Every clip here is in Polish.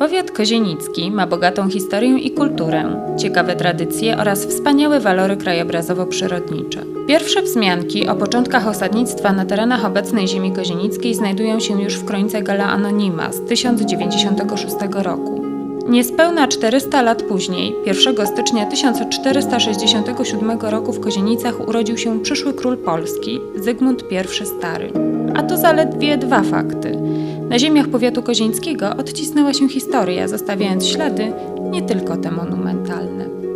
Powiat kozienicki ma bogatą historię i kulturę, ciekawe tradycje oraz wspaniałe walory krajobrazowo-przyrodnicze. Pierwsze wzmianki o początkach osadnictwa na terenach obecnej ziemi kozienickiej znajdują się już w kronice Gala Anonima z 1096 roku. Niespełna 400 lat później, 1 stycznia 1467 roku w Kozienicach urodził się przyszły król Polski, Zygmunt I Stary. A to zaledwie dwa fakty. Na ziemiach powiatu kozieńskiego odcisnęła się historia, zostawiając ślady nie tylko te monumentalne.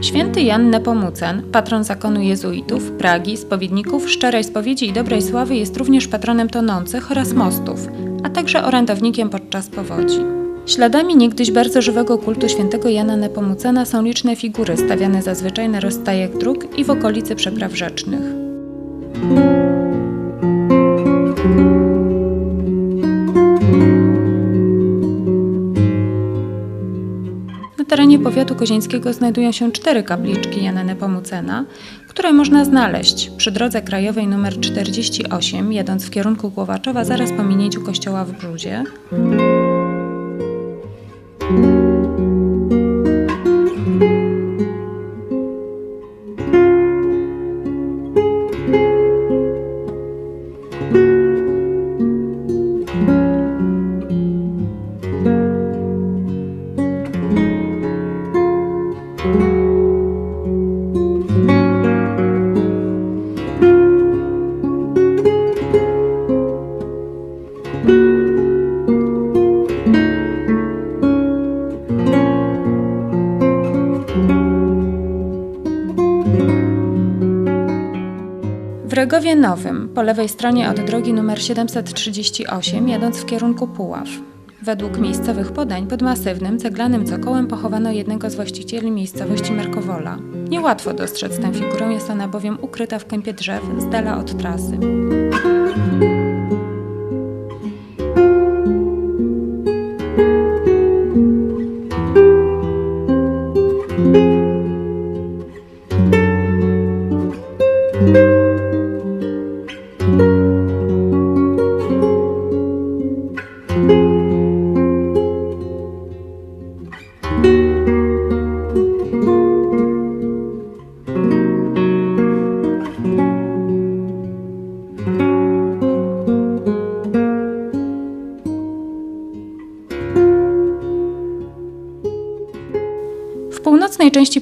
Święty Jan Nepomucen, patron zakonu jezuitów, Pragi, spowiedników, szczerej spowiedzi i dobrej sławy jest również patronem tonących oraz mostów, a także orędownikiem podczas powodzi. Śladami niegdyś bardzo żywego kultu świętego Jana Nepomucena są liczne figury stawiane zazwyczaj na rozstajach dróg i w okolicy przepraw rzecznych. Kozieńskiego znajdują się cztery kapliczki Jana Nepomucena, które można znaleźć przy drodze krajowej nr 48, jadąc w kierunku Głowaczowa zaraz po minięciu kościoła w Brzuzie. W Regowie Nowym, po lewej stronie od drogi nr 738, jadąc w kierunku Puław. Według miejscowych podań pod masywnym, ceglanym cokołem pochowano jednego z właścicieli miejscowości Markowola. Niełatwo dostrzec tę figurę, jest ona bowiem ukryta w kępie drzew, z dala od trasy.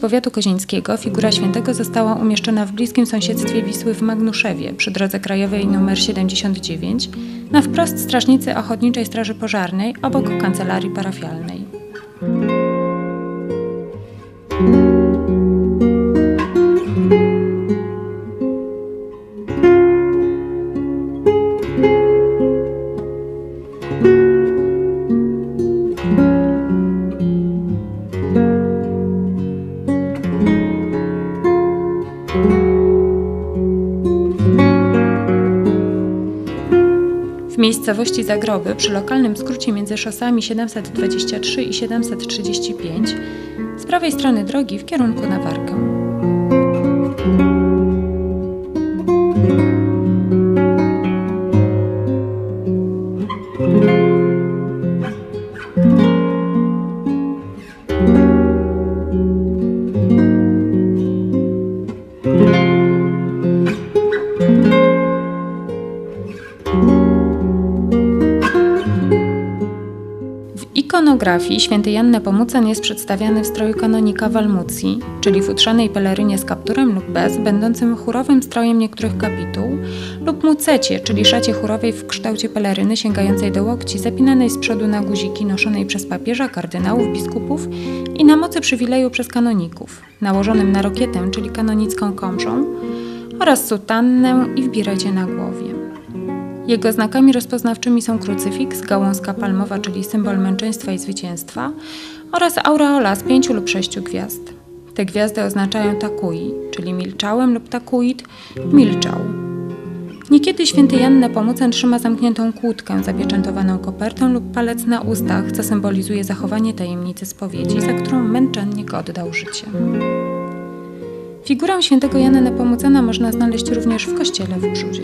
Powiatu kozieńskiego figura świętego została umieszczona w bliskim sąsiedztwie Wisły w Magnuszewie przy drodze krajowej nr 79 na wprost strażnicy Ochotniczej Straży Pożarnej obok kancelarii parafialnej. Miejscowości Zagroby, przy lokalnym skrócie między szosami 723 i 735, z prawej strony drogi w kierunku na Warkę. Ikonografii święty Jan Nepomucen jest przedstawiany w stroju kanonika Walmucji, czyli w utrzanej pelerynie z kapturem lub bez, będącym chórowym strojem niektórych kapituł, lub mucecie, czyli szacie chórowej w kształcie peleryny sięgającej do łokci, zapinanej z przodu na guziki, noszonej przez papieża, kardynałów, biskupów i na mocy przywileju przez kanoników, nałożonym na rokietę, czyli kanonicką komrzą, oraz sutannę i w birecie na głowie. Jego znakami rozpoznawczymi są krucyfiks, gałązka palmowa, czyli symbol męczeństwa i zwycięstwa, oraz aureola z pięciu lub sześciu gwiazd. Te gwiazdy oznaczają takui, czyli milczałem lub takuit, milczał. Niekiedy święty Jan Nepomucen trzyma zamkniętą kłódkę zapieczętowaną kopertą lub palec na ustach, co symbolizuje zachowanie tajemnicy spowiedzi, za którą męczennik oddał życie. Figurę świętego Jana Nepomucena można znaleźć również w kościele w Brzuzie.